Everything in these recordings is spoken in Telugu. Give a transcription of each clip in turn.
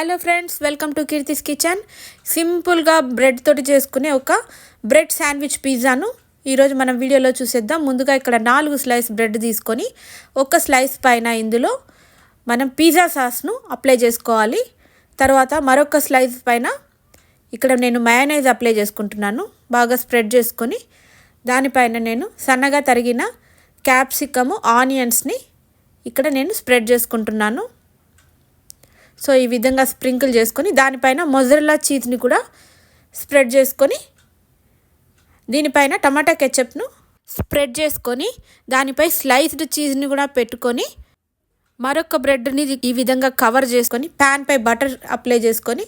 Hello friends welcome to Keerthi's kitchen. సింపుల్గా బ్రెడ్ తోటి చేసుకునే ఒక బ్రెడ్ శాండ్విచ్ పిజ్జాను ఈరోజు మనం వీడియోలో చూసేద్దాం. ముందుగా ఇక్కడ నాలుగు స్లైస్ బ్రెడ్ తీసుకొని ఒక స్లైస్ పైన ఇందులో మనం పిజ్జా సాస్ను అప్లై చేసుకోవాలి. తర్వాత మరొక స్లైస్ పైన ఇక్కడ నేను మయోనైజ్ అప్లై చేసుకుంటున్నాను. బాగా స్ప్రెడ్ చేసుకొని దానిపైన నేను సన్నగా తరిగిన క్యాప్సికము ఆనియన్స్ని ఇక్కడ నేను స్ప్రెడ్ చేసుకుంటున్నాను. సో ఈ విధంగా స్ప్రింకిల్ చేసుకొని దానిపైన మొజరెల్లా చీజ్ని కూడా స్ప్రెడ్ చేసుకొని దీనిపైన టమాటా కెచప్ను స్ప్రెడ్ చేసుకొని దానిపై స్లైస్డ్ చీజ్ని కూడా పెట్టుకొని మరొక బ్రెడ్ని ఈ విధంగా కవర్ చేసుకొని ప్యాన్పై బటర్ అప్లై చేసుకొని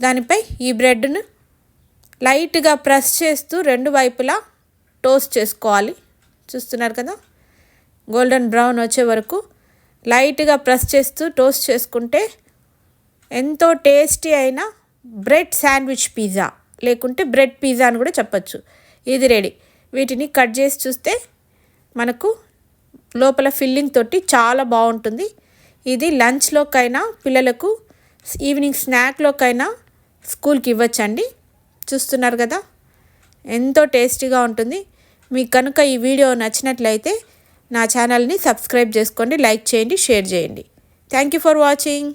దానిపై ఈ బ్రెడ్ను లైట్గా ప్రెస్ చేస్తూ రెండు వైపులా టోస్ట్ చేసుకోవాలి. చూస్తున్నారు కదా? గోల్డెన్ బ్రౌన్ వచ్చే వరకు లైట్గా ప్రెస్ చేస్తూ టోస్ట్ చేసుకుంటే ఎంతో టేస్టీ అయిన బ్రెడ్ శాండ్విచ్ పిజ్జా లేకుంటే బ్రెడ్ పిజ్జా అని కూడా చెప్పచ్చు. ఇది రెడీ. వీటిని కట్ చేసి చూస్తే మనకు లోపల ఫిల్లింగ్ తోటి చాలా బాగుంటుంది. ఇది లంచ్లోకైనా పిల్లలకు ఈవినింగ్ స్నాక్లోకైనా స్కూల్కి ఇవ్వచ్చండి. చూస్తున్నారు కదా? ఎంతో టేస్టీగా ఉంటుంది. మీకు కనుక ఈ వీడియో నచ్చినట్లయితే నా ఛానల్ని సబ్స్క్రైబ్ చేసుకోండి లైక్ చేయండి షేర్ చేయండి. Thank you for watching